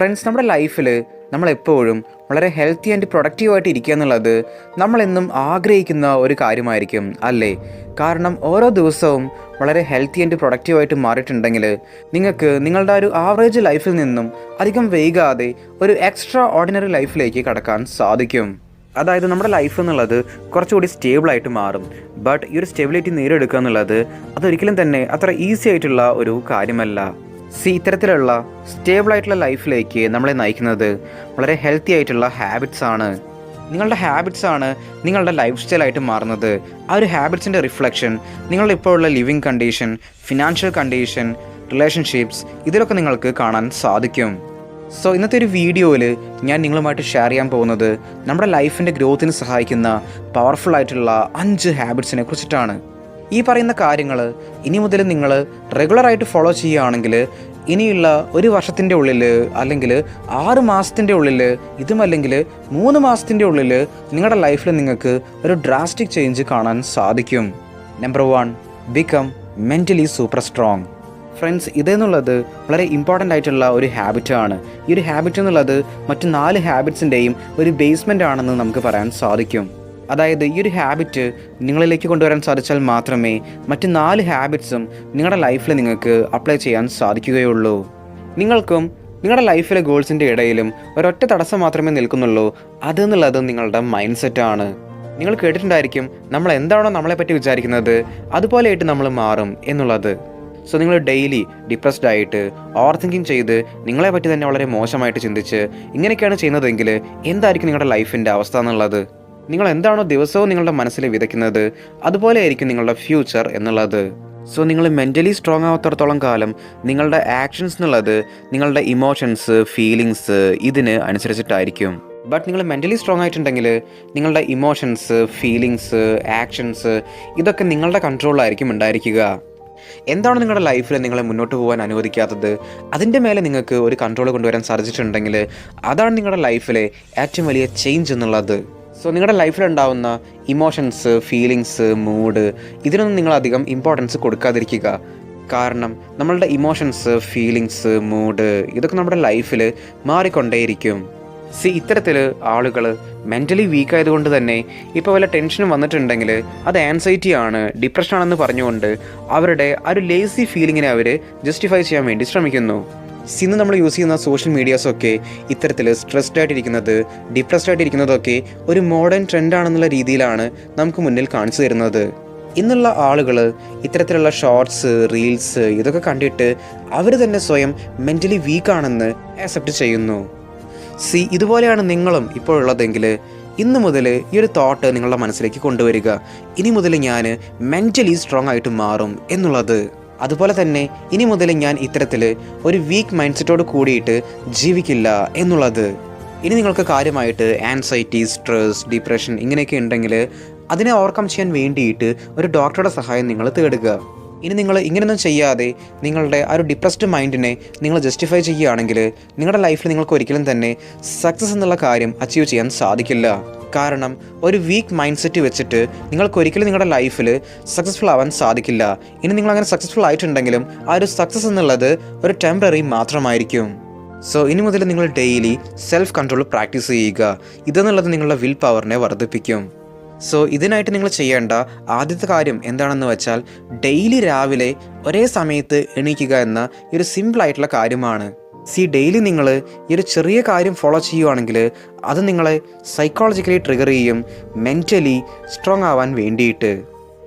Friends നമ്മുടെ ലൈഫിൽ നമ്മളെപ്പോഴും വളരെ ഹെൽത്തി ആൻഡ് പ്രൊഡക്റ്റീവായിട്ട് ഇരിക്കുക എന്നുള്ളത് നമ്മളെന്നും ആഗ്രഹിക്കുന്ന ഒരു കാര്യമായിരിക്കും അല്ലേ? കാരണം ഓരോ ദിവസവും വളരെ ഹെൽത്തി ആൻഡ് പ്രൊഡക്റ്റീവായിട്ട് മാറിയിട്ടുണ്ടെങ്കിൽ നിങ്ങൾക്ക് നിങ്ങളുടെ ഒരു ആവറേജ് ലൈഫിൽ നിന്നും അധികം വൈകാതെ ഒരു എക്സ്ട്രാ ഓർഡിനറി ലൈഫിലേക്ക് കടക്കാൻ സാധിക്കും. അതായത് നമ്മുടെ ലൈഫ് എന്നുള്ളത് കുറച്ചുകൂടി സ്റ്റേബിളായിട്ട് മാറും. ബട്ട് ഈ ഒരു സ്റ്റെബിലിറ്റി നേടിയെടുക്കുക എന്നുള്ളത് അതൊരിക്കലും തന്നെ അത്ര ഈസി ആയിട്ടുള്ള ഒരു കാര്യമല്ല. സി ഇത്തരത്തിലുള്ള സ്റ്റേബിൾ ആയിട്ടുള്ള ലൈഫിലേക്ക് നമ്മളെ നയിക്കുന്നത് വളരെ ഹെൽത്തി ആയിട്ടുള്ള ഹാബിറ്റ്സ് ആണ്. നിങ്ങളുടെ ഹാബിറ്റ്സ് ആണ് നിങ്ങളുടെ ലൈഫ് സ്റ്റൈലായിട്ട് മാറുന്നത്. ആ ഒരു ഹാബിറ്റ്സിന്റെ റിഫ്ലക്ഷൻ നിങ്ങളുടെ ഇപ്പോഴുള്ള living condition financial condition relationships ഇതിലൊക്കെ നിങ്ങൾക്ക് കാണാൻ സാധിക്കും. സോ ഇന്നത്തെ ഒരു വീഡിയോയിൽ ഞാൻ നിങ്ങളുമായിട്ട് ഷെയർ ചെയ്യാൻ പോകുന്നത് നമ്മുടെ ലൈഫിന്റെ ഗ്രോത്തിന് സഹായിക്കുന്ന പവർഫുൾ ആയിട്ടുള്ള അഞ്ച് ഹാബിറ്റ്സിനെ കുറിച്ചിട്ടാണ്. ഈ പറയുന്ന കാര്യങ്ങൾ ഇനി മുതൽ നിങ്ങൾ റെഗുലറായിട്ട് ഫോളോ ചെയ്യുകയാണെങ്കിൽ ഇനിയുള്ള ഒരു വർഷത്തിന്റെ ഉള്ളിൽ അല്ലെങ്കിൽ ആറ് മാസത്തിന്റെ ഉള്ളിൽ ഇതുമല്ലെങ്കിൽ മൂന്ന് മാസത്തിന്റെ ഉള്ളിൽ നിങ്ങളുടെ ലൈഫിൽ നിങ്ങൾക്ക് ഒരു ഡ്രാസ്റ്റിക് ചേഞ്ച് കാണാൻ സാധിക്കും. Number one become mentally super strong friends ഇതെന്നുള്ളത് വളരെ ഇമ്പോർട്ടന്റ് ആയിട്ടുള്ള ഒരു ഹാബിറ്റാണ് ഈ ഒരു ഹാബിറ്റ് എന്നുള്ളത് മറ്റു നാല് ഹാബിറ്റ്സിന്റെയും ഒരു ബേസ്മെന്റ് ആണെന്ന് നമുക്ക് പറയാൻ സാധിക്കും. അതായത് ഈ ഒരു ഹാബിറ്റ് നിങ്ങളിലേക്ക് കൊണ്ടുവരാൻ സാധിച്ചാൽ മാത്രമേ മറ്റ് നാല് ഹാബിറ്റ്സും നിങ്ങളുടെ ലൈഫിൽ നിങ്ങൾക്ക് അപ്ലൈ ചെയ്യാൻ സാധിക്കുകയുള്ളൂ. നിങ്ങൾക്കും നിങ്ങളുടെ ലൈഫിലെ ഗോൾസിന്റെ ഇടയിലും ഒരൊറ്റ തടസ്സം മാത്രമേ നിൽക്കുന്നുള്ളൂ. അതെന്നുള്ളത് നിങ്ങളുടെ മൈൻഡ് സെറ്റാണ് നിങ്ങൾ കേട്ടിട്ടുണ്ടായിരിക്കും നമ്മൾ എന്താണോ നമ്മളെപ്പറ്റി വിചാരിക്കുന്നത് അതുപോലെയായിട്ട് നമ്മൾ മാറും എന്നുള്ളത്. സോ നിങ്ങൾ ഡെയിലി ഡിപ്രസ്ഡ് ആയിട്ട് ഓവർ തിങ്കിങ് ചെയ്ത് നിങ്ങളെ പറ്റി തന്നെ വളരെ മോശമായിട്ട് ചിന്തിച്ച് ഇങ്ങനെയൊക്കെയാണ് ചെയ്യുന്നതെങ്കിൽ എന്തായിരിക്കും നിങ്ങളുടെ ലൈഫിന്റെ അവസ്ഥ എന്നുള്ളത്? നിങ്ങൾ എന്താണോ ദിവസവും നിങ്ങളുടെ മനസ്സിൽ വിതയ്ക്കുന്നത് അതുപോലെ ആയിരിക്കും നിങ്ങളുടെ ഫ്യൂച്ചർ എന്നുള്ളത്. സോ നിങ്ങൾ മെന്റലി സ്ട്രോങ് ആവാത്തടത്തോളം കാലം നിങ്ങളുടെ ആക്ഷൻസ് എന്നുള്ളത് നിങ്ങളുടെ ഇമോഷൻസ് ഫീലിങ്സ് ഇതിന് അനുസരിച്ചിട്ടായിരിക്കും. ബട്ട് നിങ്ങൾ മെന്റലി സ്ട്രോങ് ആയിട്ടുണ്ടെങ്കിൽ നിങ്ങളുടെ ഇമോഷൻസ് ഫീലിങ്സ് ആക്ഷൻസ് ഇതൊക്കെ നിങ്ങളുടെ കൺട്രോളിലായിരിക്കും ഉണ്ടായിരിക്കുക. എന്താണ് നിങ്ങളുടെ ലൈഫിൽ നിങ്ങളെ മുന്നോട്ട് പോകാൻ അനുവദിക്കാത്തത്? അതിന്റെ മേലെ നിങ്ങൾക്ക് ഒരു കൺട്രോൾ കൊണ്ടുവരാൻ സാധിച്ചിട്ടുണ്ടെങ്കിൽ അതാണ് നിങ്ങളുടെ ലൈഫിലെ ഏറ്റവും വലിയ ചേഞ്ച് എന്നുള്ളത്. സോ നിങ്ങളുടെ ലൈഫിലുണ്ടാവുന്ന ഇമോഷൻസ് ഫീലിങ്സ് മൂഡ് ഇതിനൊന്നും നിങ്ങൾ അധികം ഇമ്പോർട്ടൻസ് കൊടുക്കാതിരിക്കുക. കാരണം നമ്മളുടെ ഇമോഷൻസ് ഫീലിങ്സ് മൂഡ് ഇതൊക്കെ നമ്മുടെ ലൈഫിൽ മാറിക്കൊണ്ടേയിരിക്കും. സി ഇത്തരത്തിൽ ആളുകൾ മെന്റലി വീക്ക് ആയതുകൊണ്ട് തന്നെ ഇപ്പോൾ വല്ല ടെൻഷനും വന്നിട്ടുണ്ടെങ്കിൽ അത് ആൻസൈറ്റി ആണ് ഡിപ്രഷനാണെന്ന് പറഞ്ഞുകൊണ്ട് അവരുടെ ആ ഒരു ലേസി ഫീലിങ്ങിനെ അവർ ജസ്റ്റിഫൈ ചെയ്യാൻ വേണ്ടി ശ്രമിക്കുന്നു. ഇന്ന് നമ്മൾ യൂസ് ചെയ്യുന്ന സോഷ്യൽ മീഡിയാസൊക്കെ ഇത്തരത്തിൽ സ്ട്രെസ്ഡ് ആയിട്ടിരിക്കുന്നത് ഡിപ്രസ്ഡ് ആയിട്ടിരിക്കുന്നതൊക്കെ ഒരു മോഡേൺ ട്രെൻഡാണെന്നുള്ള രീതിയിലാണ് നമുക്ക് മുന്നിൽ കാണിച്ചു തരുന്നത്. ഇന്നുള്ള ആളുകൾ ഇത്തരത്തിലുള്ള ഷോർട്സ് റീൽസ് ഇതൊക്കെ കണ്ടിട്ട് അവർ തന്നെ സ്വയം മെന്റലി വീക്കാണെന്ന് ആക്സെപ്റ്റ് ചെയ്യുന്നു. സി ഇതുപോലെയാണ് നിങ്ങളും ഇപ്പോൾ ഉള്ളതെങ്കിൽ ഇന്ന് മുതൽ ഈ ഒരു തോട്ട് നിങ്ങളുടെ മനസ്സിലേക്ക് കൊണ്ടുവരിക. ഇനി മുതൽ ഞാൻ മെന്റലി സ്ട്രോങ് ആയിട്ട് മാറും എന്നുള്ളത്. അതുപോലെ തന്നെ ഇനി മുതൽ ഞാൻ ഇത്തരത്തിൽ ഒരു വീക്ക് മൈൻഡ് സെറ്റോട് കൂടിയിട്ട് ജീവിക്കില്ല എന്നുള്ളത്. ഇനി നിങ്ങൾക്ക് കാര്യമായിട്ട് ആൻസൈറ്റി സ്ട്രെസ് ഡിപ്രഷൻ ഇങ്ങനെയൊക്കെ ഉണ്ടെങ്കിൽ അതിനെ ഓവർകം ചെയ്യാൻ വേണ്ടിയിട്ട് ഒരു ഡോക്ടറുടെ സഹായം നിങ്ങൾ തേടുക. ഇനി നിങ്ങൾ ഇങ്ങനെയൊന്നും ചെയ്യാതെ നിങ്ങളുടെ ആ ഒരു ഡിപ്രസ്ഡ് മൈൻഡിനെ നിങ്ങൾ ജസ്റ്റിഫൈ ചെയ്യുകയാണെങ്കിൽ നിങ്ങളുടെ ലൈഫിൽ നിങ്ങൾക്ക് ഒരിക്കലും തന്നെ സക്സസ് എന്നുള്ള കാര്യം അച്ചീവ് ചെയ്യാൻ സാധിക്കില്ല. കാരണം ഒരു വീക്ക് മൈൻഡ് സെറ്റ് വെച്ചിട്ട് നിങ്ങൾക്ക് ഒരിക്കലും നിങ്ങളുടെ ലൈഫിൽ സക്സസ്ഫുൾ ആവാൻ സാധിക്കില്ല. ഇനി നിങ്ങൾ അങ്ങനെ സക്സസ്ഫുൾ ആയിട്ടുണ്ടെങ്കിലും ആ ഒരു സക്സസ് എന്നുള്ളത് ഒരു ടെമ്പററി മാത്രമായിരിക്കും. സോ ഇനി മുതൽ നിങ്ങൾ ഡെയിലി സെൽഫ് കൺട്രോൾ പ്രാക്ടീസ് ചെയ്യുക. ഇതെന്നുള്ളത് നിങ്ങളുടെ വിൽ പവറിനെ വർദ്ധിപ്പിക്കും. സോ ഇതിനായിട്ട് നിങ്ങൾ ചെയ്യേണ്ട ആദ്യത്തെ കാര്യം എന്താണെന്ന് വെച്ചാൽ ഡെയിലി രാവിലെ ഒരേ സമയത്ത് എണീക്കുക എന്ന ഒരു സിമ്പിൾ ആയിട്ടുള്ള കാര്യമാണ്. സി ഡെയിലി നിങ്ങൾ ഈ ഒരു ചെറിയ കാര്യം ഫോളോ ചെയ്യുവാണെങ്കിൽ അത് നിങ്ങളെ സൈക്കോളജിക്കലി ട്രിഗർ ചെയ്യും മെന്റലി സ്ട്രോങ് ആവാൻ വേണ്ടിയിട്ട്.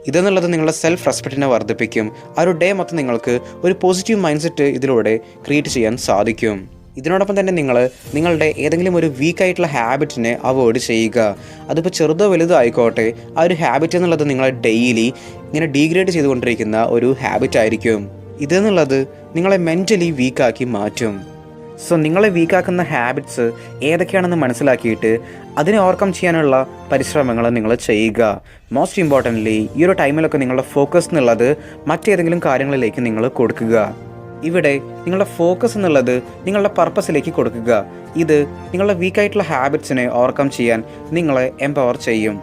ഇതെന്നുള്ളത് നിങ്ങളുടെ സെൽഫ് റെസ്പെക്റ്റിനെ വർദ്ധിപ്പിക്കും. ആ ഒരു ഡേ മൊത്തം നിങ്ങൾക്ക് ഒരു പോസിറ്റീവ് മൈൻഡ് സെറ്റ് ഇതിലൂടെ ക്രിയേറ്റ് ചെയ്യാൻ സാധിക്കും. ഇതിനോടൊപ്പം തന്നെ നിങ്ങൾ നിങ്ങളുടെ ഏതെങ്കിലും ഒരു വീക്കായിട്ടുള്ള ഹാബിറ്റിനെ അവോയ്ഡ് ചെയ്യുക. അതിപ്പോൾ ചെറുതോ വലുതോ ആയിക്കോട്ടെ ആ ഒരു ഹാബിറ്റ് എന്നുള്ളത് നിങ്ങളെ ഡെയിലി ഇങ്ങനെ ഡീഗ്രേഡ് ചെയ്തുകൊണ്ടിരിക്കുന്ന ഒരു ഹാബിറ്റ് ആയിരിക്കും. ഇതെന്നുള്ളത് നിങ്ങളെ മെന്റലി വീക്കാക്കി മാറ്റും. സോ നിങ്ങളെ വീക്കാക്കുന്ന ഹാബിറ്റ്സ് ഏതൊക്കെയാണെന്ന് മനസ്സിലാക്കിയിട്ട് അതിനെ ഓവർകം ചെയ്യാനുള്ള പരിശ്രമങ്ങൾ നിങ്ങൾ ചെയ്യുക. മോസ്റ്റ് ഇമ്പോർട്ടന്റ്ലി ഈ ഒരു ടൈമിലൊക്കെ നിങ്ങളുടെ ഫോക്കസ് എന്നുള്ളത് മറ്റേതെങ്കിലും കാര്യങ്ങളിലേക്ക് നിങ്ങൾ കൊടുക്കുക. ഇവിടെ നിങ്ങളുടെ ഫോക്കസ് എന്നുള്ളത് നിങ്ങളുടെ പർപ്പസിലേക്ക് കൊടുക്കുക. ഇത് നിങ്ങളുടെ വീക്കായിട്ടുള്ള ഹാബിറ്റ്സിനെ ഓവർകം ചെയ്യാൻ നിങ്ങളെ എംപവർ ചെയ്യും.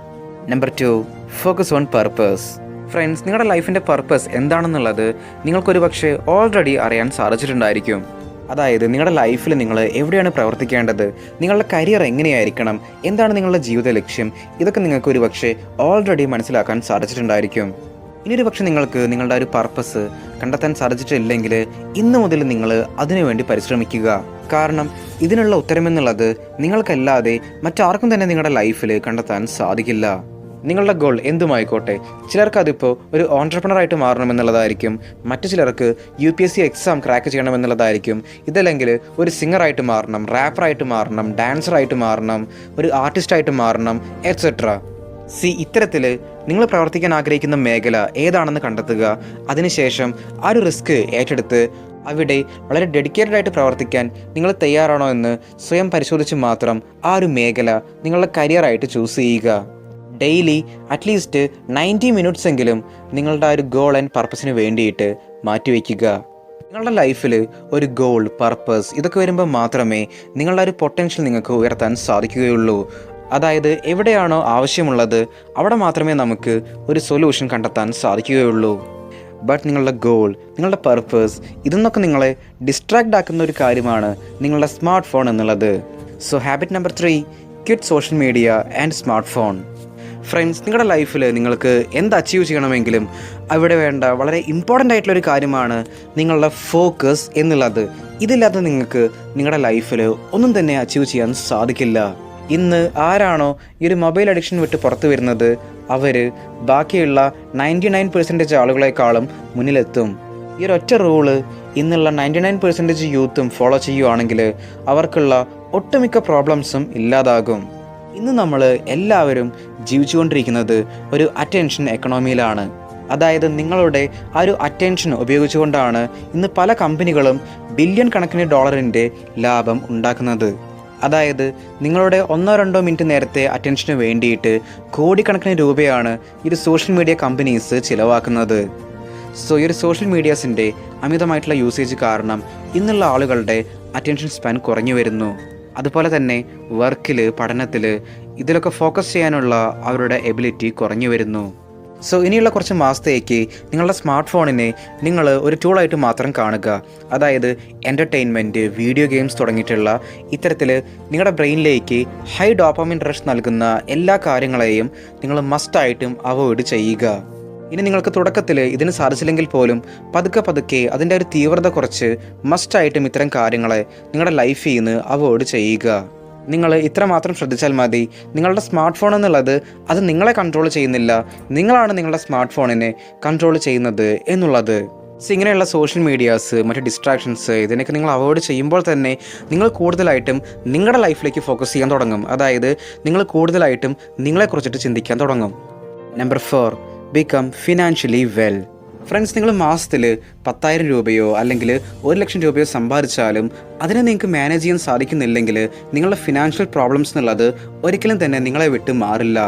Number two focus on purpose friends നിങ്ങളുടെ ലൈഫിന്റെ പർപ്പസ് എന്താണെന്നുള്ളത് നിങ്ങൾക്കൊരു പക്ഷേ ഓൾറെഡി അറിയാൻ സാധിച്ചിട്ടുണ്ടായിരിക്കും. അതായത് നിങ്ങളുടെ ലൈഫിൽ നിങ്ങൾ എവിടെയാണ് പ്രവർത്തിക്കേണ്ടത്? നിങ്ങളുടെ കരിയർ എങ്ങനെയായിരിക്കണം? എന്താണ് നിങ്ങളുടെ ജീവിത ലക്ഷ്യം? ഇതൊക്കെ നിങ്ങൾക്ക് ഒരു പക്ഷേ ഓൾറെഡി മനസ്സിലാക്കാൻ സാധിച്ചിട്ടുണ്ടായിരിക്കും. ഇനി ഒരു പക്ഷേ നിങ്ങൾക്ക് നിങ്ങളുടെ ഒരു പർപ്പസ് കണ്ടെത്താൻ സാധിച്ചിട്ടില്ലെങ്കിൽ ഇന്ന് മുതൽ നിങ്ങൾ അതിനുവേണ്ടി പരിശ്രമിക്കുക. കാരണം ഇതിനുള്ള ഉത്തരമെന്നുള്ളത് നിങ്ങൾക്കല്ലാതെ മറ്റാർക്കും തന്നെ നിങ്ങളുടെ ലൈഫിൽ കണ്ടെത്താൻ സാധിക്കില്ല. നിങ്ങളുടെ ഗോൾ എന്തുമായിക്കോട്ടെ? ചിലർക്ക് അതിപ്പോൾ ഒരു ഓൺട്രപ്രണറായിട്ട് മാറണമെന്നുള്ളതായിരിക്കും. മറ്റു ചിലർക്ക് U P S C exam crack ചെയ്യണമെന്നുള്ളതായിരിക്കും. ഇതല്ലെങ്കിൽ ഒരു സിംഗറായിട്ട് മാറണം റാപ്പറായിട്ട് മാറണം ഡാൻസറായിട്ട് മാറണം ഒരു ആർട്ടിസ്റ്റായിട്ട് മാറണം എക്സെട്ര സി ഇത്തരത്തിൽ നിങ്ങൾ പ്രവർത്തിക്കാൻ ആഗ്രഹിക്കുന്ന മേഖല ഏതാണെന്ന് കണ്ടെത്തുക. അതിനുശേഷം ആ ഒരു റിസ്ക് ഏറ്റെടുത്ത് അവിടെ വളരെ ഡെഡിക്കേറ്റഡ് ആയിട്ട് പ്രവർത്തിക്കാൻ നിങ്ങൾ തയ്യാറാണോ എന്ന് സ്വയം പരിശോധിച്ച് മാത്രം ആ ഒരു മേഖല നിങ്ങളുടെ കരിയറായിട്ട് ചൂസ് ചെയ്യുക. Daily at least ninety minutes എങ്കിലും നിങ്ങളുടെ ആ ഒരു ഗോൾ ആൻഡ് പർപ്പസിന് വേണ്ടിയിട്ട് മാറ്റിവെക്കുക നിങ്ങളുടെ ലൈഫിൽ ഒരു ഗോൾ പർപ്പസ് ഇതൊക്കെ വരുമ്പോൾ മാത്രമേ നിങ്ങളുടെ ഒരു പൊട്ടൻഷ്യൽ നിങ്ങൾക്ക് ഉയർത്താൻ സാധിക്കുകയുള്ളൂ. അതായത് എവിടെയാണോ ആവശ്യമുള്ളത് അവിടെ മാത്രമേ നമുക്ക് ഒരു സൊല്യൂഷൻ കണ്ടെത്താൻ സാധിക്കുകയുള്ളൂ. ബട്ട് നിങ്ങളുടെ ഗോൾ നിങ്ങളുടെ പർപ്പസ് ഇതെന്നൊക്കെ നിങ്ങളെ ഡിസ്ട്രാക്ട് ആക്കുന്ന ഒരു കാര്യമാണ് നിങ്ങളുടെ സ്മാർട്ട് ഫോൺ എന്നുള്ളത്. So habit number three quit social media and smart phone friends നിങ്ങളുടെ ലൈഫിൽ നിങ്ങൾക്ക് എന്ത് അച്ചീവ് ചെയ്യണമെങ്കിലും അവിടെ വേണ്ട വളരെ ഇമ്പോർട്ടന്റ് ആയിട്ടുള്ള ഒരു കാര്യമാണ് നിങ്ങളുടെ ഫോക്കസ് എന്നുള്ളത്. ഇതില്ലാതെ നിങ്ങൾക്ക് നിങ്ങളുടെ ലൈഫിൽ ഒന്നും തന്നെ അച്ചീവ് ചെയ്യാൻ സാധിക്കില്ല. ഇന്ന് ആരാണോ ഈ ഒരു മൊബൈൽ അഡിക്ഷൻ വിട്ട് പുറത്തു വരുന്നത് അവർ ബാക്കിയുള്ള നയന്റി നയൻ പെർസെന്റേജ് ആളുകളെക്കാളും മുന്നിലെത്തും. ഈ ഒരു ഒറ്റ റൂൾ ഇന്നുള്ള നയന്റി നയൻ പെർസെന്റേജ് യൂത്തും ഫോളോ ചെയ്യുവാണെങ്കിൽ അവർക്കുള്ള ഒട്ടുമിക്ക പ്രോബ്ലംസും ഇല്ലാതാകും. ഇന്ന് നമ്മൾ എല്ലാവരും ജീവിച്ചുകൊണ്ടിരിക്കുന്നത് ഒരു അറ്റൻഷൻ എക്കണോമിയിലാണ് അതായത് നിങ്ങളുടെ ആ ഒരു അറ്റൻഷൻ ഉപയോഗിച്ചുകൊണ്ടാണ് ഇന്ന് പല കമ്പനികളും ബില്യൺ കണക്കിന് ഡോളറിന്റെ ലാഭം ഉണ്ടാക്കുന്നത്. അതായത് നിങ്ങളുടെ ഒന്നോ രണ്ടോ മിനിറ്റ് നേരത്തെ അറ്റൻഷന് വേണ്ടിയിട്ട് കോടിക്കണക്കിന് രൂപയാണ് ഇത് സോഷ്യൽ മീഡിയ കമ്പനീസ് ചിലവാക്കുന്നത്. സോ ഈ ഒരു സോഷ്യൽ മീഡിയാസിന്റെ അമിതമായിട്ടുള്ള യൂസേജ് കാരണം ഇന്നുള്ള ആളുകളുടെ അറ്റൻഷൻ സ്പാൻ കുറഞ്ഞു വരുന്നു. അതുപോലെ തന്നെ വർക്കിൽ പഠനത്തിൽ ഇതിലൊക്കെ ഫോക്കസ് ചെയ്യാനുള്ള അവരുടെ എബിലിറ്റി കുറഞ്ഞു വരുന്നു. സോ ഇനിയുള്ള കുറച്ച് മാസത്തേക്ക് നിങ്ങളുടെ സ്മാർട്ട് ഫോണിനെ നിങ്ങൾ ഒരു ടൂളായിട്ട് മാത്രം കാണുക. അതായത് എന്റർടൈൻമെന്റ് വീഡിയോ ഗെയിംസ് തുടങ്ങിയിട്ടുള്ള ഇത്തരത്തിൽ നിങ്ങളുടെ ബ്രെയിനിലേക്ക് ഹൈ ഡോപ്പമിൻ റഷ് നൽകുന്ന എല്ലാ കാര്യങ്ങളെയും നിങ്ങൾ മസ്റ്റായിട്ടും അവോയ്ഡ് ചെയ്യുക. ഇനി നിങ്ങൾക്ക് തുടക്കത്തിൽ ഇതിന് സാധിച്ചില്ലെങ്കിൽ പോലും പതുക്കെ പതുക്കെ അതിന്റെ ഒരു തീവ്രത കുറച്ച് മസ്റ്റായിട്ടും ഇത്തരം കാര്യങ്ങളെ നിങ്ങളുടെ ലൈഫിൽ നിന്ന് അവോയ്ഡ് ചെയ്യുക. നിങ്ങൾ ഇത്ര മാത്രം ശ്രദ്ധിച്ചാൽ മതി. നിങ്ങളുടെ സ്മാർട്ട് ഫോൺ എന്നുള്ളത് അത് നിങ്ങളെ കൺട്രോൾ ചെയ്യുന്നില്ല. നിങ്ങളാണ് നിങ്ങളുടെ സ്മാർട്ട് ഫോണിനെ കൺട്രോൾ ചെയ്യുന്നത് എന്നുള്ളത്. സോ ഇങ്ങനെയുള്ള സോഷ്യൽ മീഡിയാസ് മറ്റ് ഡിസ്ട്രാക്ഷൻസ് ഇതിനൊക്കെ നിങ്ങൾ അവോയ്ഡ് ചെയ്യുമ്പോൾ തന്നെ നിങ്ങൾ കൂടുതലായിട്ടും നിങ്ങളുടെ ലൈഫിലേക്ക് ഫോക്കസ് ചെയ്യാൻ തുടങ്ങും. അതായത് നിങ്ങൾ കൂടുതലായിട്ടും നിങ്ങളെക്കുറിച്ചിട്ട് ചിന്തിക്കാൻ തുടങ്ങും. Number four become financially well friends നിങ്ങൾ മാസത്തിൽ പത്തായിരം രൂപയോ അല്ലെങ്കിൽ ഒരു ലക്ഷം രൂപയോ സമ്പാദിച്ചാലും അതിനെ നിങ്ങൾക്ക് മാനേജ് ചെയ്യാൻ സാധിക്കുന്നില്ലെങ്കിൽ നിങ്ങളുടെ ഫിനാൻഷ്യൽ പ്രോബ്ലംസ് എന്നുള്ളത് ഒരിക്കലും തന്നെ നിങ്ങളെ വിട്ട് മാറില്ല.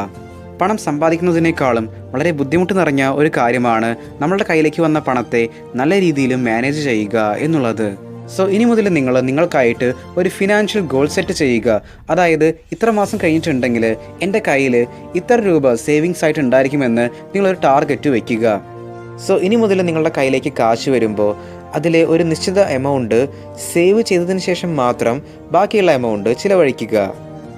പണം സമ്പാദിക്കുന്നതിനേക്കാളും വളരെ ബുദ്ധിമുട്ട് നിറഞ്ഞ ഒരു കാര്യമാണ് നമ്മളുടെ കയ്യിലേക്ക് വന്ന പണത്തെ നല്ല രീതിയിൽ മാനേജ് ചെയ്യുക എന്നുള്ളത്. സോ ഇനി മുതൽ നിങ്ങൾ നിങ്ങൾക്കായിട്ട് ഒരു ഫിനാൻഷ്യൽ ഗോൾ സെറ്റ് ചെയ്യുക. അതായത് ഇത്ര മാസം കഴിഞ്ഞിട്ടുണ്ടെങ്കിൽ എന്റെ കയ്യിൽ ഇത്ര രൂപ സേവിങ്സ് ആയിട്ട് ഉണ്ടായിരിക്കുമെന്ന് നിങ്ങളൊരു ടാർഗറ്റ് വയ്ക്കുക സോ ഇനി മുതൽ നിങ്ങളുടെ കയ്യിലേക്ക് കാശ് വരുമ്പോൾ അതിലെ ഒരു നിശ്ചിത എമൗണ്ട് സേവ് ചെയ്തതിന് ശേഷം മാത്രം ബാക്കിയുള്ള എമൗണ്ട് ചിലവഴിക്കുക.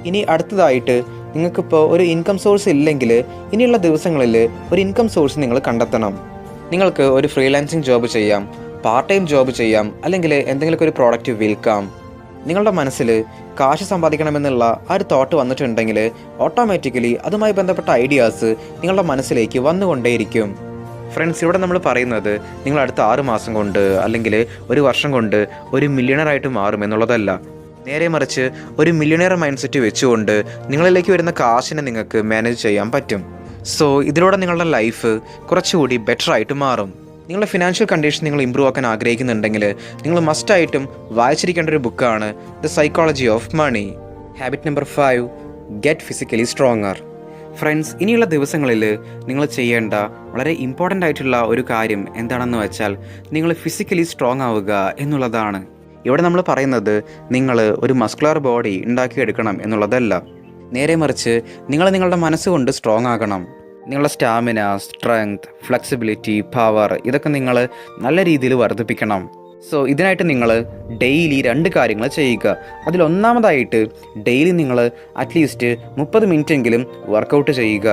ഇനി അടുത്തതായിട്ട് നിങ്ങൾക്കിപ്പോൾ ഒരു ഇൻകം സോഴ്സ് ഇല്ലെങ്കിൽ ഇനിയുള്ള ദിവസങ്ങളിൽ ഒരു ഇൻകം സോഴ്സ് നിങ്ങൾ കണ്ടെത്തണം. നിങ്ങൾക്ക് ഒരു ഫ്രീലാൻസിങ് ജോബ് ചെയ്യാം പാർട്ട് ടൈം ജോബ് ചെയ്യാം അല്ലെങ്കിൽ എന്തെങ്കിലുമൊക്കെ ഒരു പ്രോഡക്റ്റ് വിൽക്കാം. നിങ്ങളുടെ മനസ്സിൽ കാശ് സമ്പാദിക്കണമെന്നുള്ള ആ ഒരു തോട്ട് വന്നിട്ടുണ്ടെങ്കിൽ ഓട്ടോമാറ്റിക്കലി അതുമായി ബന്ധപ്പെട്ട ഐഡിയാസ് നിങ്ങളുടെ മനസ്സിലേക്ക് വന്നുകൊണ്ടേയിരിക്കും. ഫ്രണ്ട്സ് ഇവിടെ നമ്മൾ പറയുന്നത് നിങ്ങൾ അടുത്ത ആറ് മാസം കൊണ്ട് അല്ലെങ്കിൽ ഒരു വർഷം കൊണ്ട് ഒരു മില്യണറായിട്ട് മാറും എന്നുള്ളതല്ല. നേരെ മറിച്ച് ഒരു മില്യണയർ മൈൻഡ് സെറ്റ് വെച്ചുകൊണ്ട് നിങ്ങളിലേക്ക് വരുന്ന കാശിനെ നിങ്ങൾക്ക് മാനേജ് ചെയ്യാൻ പറ്റും. സോ ഇതിലൂടെ നിങ്ങളുടെ ലൈഫ് കുറച്ചുകൂടി ബെറ്റർ ആയിട്ട് മാറും. നിങ്ങളുടെ ഫിനാൻഷ്യൽ കണ്ടീഷൻ നിങ്ങൾ ഇമ്പ്രൂവ് ആക്കാൻ ആഗ്രഹിക്കുന്നുണ്ടെങ്കിൽ നിങ്ങൾ മസ്റ്റായിട്ടും വായിച്ചിരിക്കേണ്ട ഒരു ബുക്കാണ് the psychology of money habit number five get physically stronger friends ഇനിയുള്ള ദിവസങ്ങളിൽ നിങ്ങൾ ചെയ്യേണ്ട വളരെ ഇമ്പോർട്ടന്റ് ആയിട്ടുള്ള ഒരു കാര്യം എന്താണെന്ന് വെച്ചാൽ നിങ്ങൾ ഫിസിക്കലി സ്ട്രോങ് ആവുക എന്നുള്ളതാണ്. ഇവിടെ നമ്മൾ പറയുന്നത് നിങ്ങൾ ഒരു മസ്കുലർ ബോഡി ഉണ്ടാക്കിയെടുക്കണം എന്നുള്ളതല്ല. നേരെ മറിച്ച് നിങ്ങൾ നിങ്ങളുടെ മനസ്സുകൊണ്ട് സ്ട്രോങ് ആകണം. നിങ്ങളുടെ സ്റ്റാമിന സ്ട്രെങ്ത് ഫ്ലെക്സിബിലിറ്റി പവർ ഇതൊക്കെ നിങ്ങൾ നല്ല രീതിയിൽ വർദ്ധിപ്പിക്കണം. സോ ഇതിനായിട്ട് നിങ്ങൾ ഡെയിലി രണ്ട് കാര്യങ്ങൾ ചെയ്യുക. അതിലൊന്നാമതായിട്ട് ഡെയിലി നിങ്ങൾ അറ്റ്ലീസ്റ്റ് മുപ്പത് എങ്കിലും വർക്കൗട്ട് ചെയ്യുക.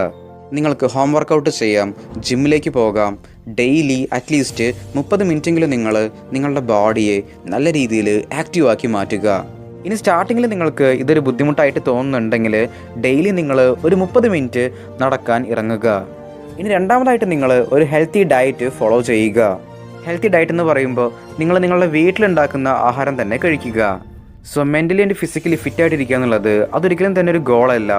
നിങ്ങൾക്ക് ഹോം വർക്കൗട്ട് ചെയ്യാം ജിമ്മിലേക്ക് പോകാം. ഡെയിലി അറ്റ്ലീസ്റ്റ് മുപ്പത് മിനിറ്റെങ്കിലും നിങ്ങൾ നിങ്ങളുടെ ബോഡിയെ നല്ല രീതിയിൽ ആക്റ്റീവ് ആക്കി മാറ്റുക. ഇനി സ്റ്റാർട്ടിങ്ങിൽ നിങ്ങൾക്ക് ഇതൊരു ബുദ്ധിമുട്ടായിട്ട് തോന്നുന്നുണ്ടെങ്കിൽ ഡെയിലി നിങ്ങൾ ഒരു മുപ്പത് മിനിറ്റ് നടക്കാൻ ഇറങ്ങുക. ഇനി രണ്ടാമതായിട്ട് നിങ്ങൾ ഒരു ഹെൽത്തി ഡയറ്റ് ഫോളോ ചെയ്യുക. ഹെൽത്തി ഡയറ്റ് എന്ന് പറയുമ്പോൾ നിങ്ങൾ നിങ്ങളുടെ വീട്ടിലുണ്ടാക്കുന്ന ആഹാരം തന്നെ കഴിക്കുക. So mentally and physically fit ആയിട്ടിരിക്കുക എന്നുള്ളത് അതൊരിക്കലും തന്നെ ഒരു ഗോളല്ല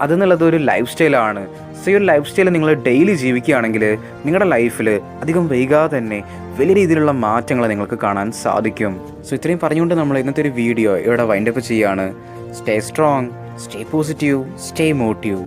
അതെന്നുള്ളത് ഒരു ലൈഫ് സ്റ്റൈലാണ് സോ ഈ ഒരു ലൈഫ് സ്റ്റൈൽ നിങ്ങൾ ഡെയിലി ജീവിക്കുകയാണെങ്കിൽ നിങ്ങളുടെ ലൈഫിൽ അധികം വൈകാതെ തന്നെ വലിയ രീതിയിലുള്ള മാറ്റങ്ങൾ നിങ്ങൾക്ക് കാണാൻ സാധിക്കും. സോ ഇത്രയും പറഞ്ഞുകൊണ്ട് നമ്മൾ ഇന്നത്തെ ഒരു വീഡിയോ ഇവിടെ വൈൻഡപ്പ് ചെയ്യുകയാണ്. Stay strong stay positive stay motive